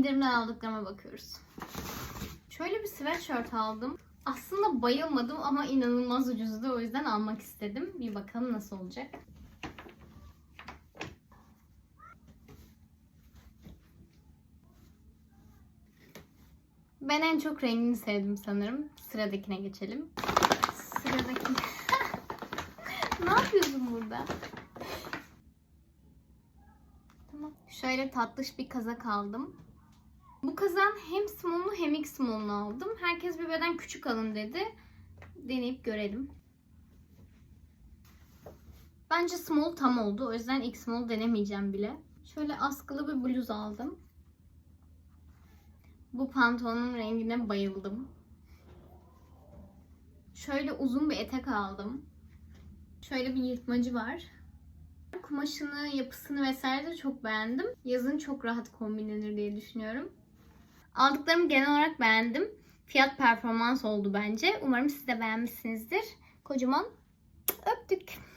indirimden aldıklarıma bakıyoruz. Şöyle bir sweatshirt aldım. Aslında bayılmadım ama inanılmaz ucuzdu. O yüzden almak istedim. Bir bakalım nasıl olacak. Ben en çok rengini sevdim sanırım. Sıradakine geçelim. Sıradaki... ne yapıyorsun burada? Tamam. Şöyle tatlış bir kazak aldım. Bu kazan hem small'unu hem x small'unu aldım. Herkes bir beden küçük alın dedi. Deneyip görelim. Bence small tam oldu. O yüzden x small denemeyeceğim bile. Şöyle askılı bir bluz aldım. Bu pantolonun rengine bayıldım. Şöyle uzun bir etek aldım. Şöyle bir yırtmacı var. Kumaşını, yapısını vesaire de çok beğendim. Yazın çok rahat kombinlenir diye düşünüyorum. Aldıklarımı genel olarak beğendim. Fiyat performans oldu bence. Umarım siz de beğenmişsinizdir. Kocaman öptük.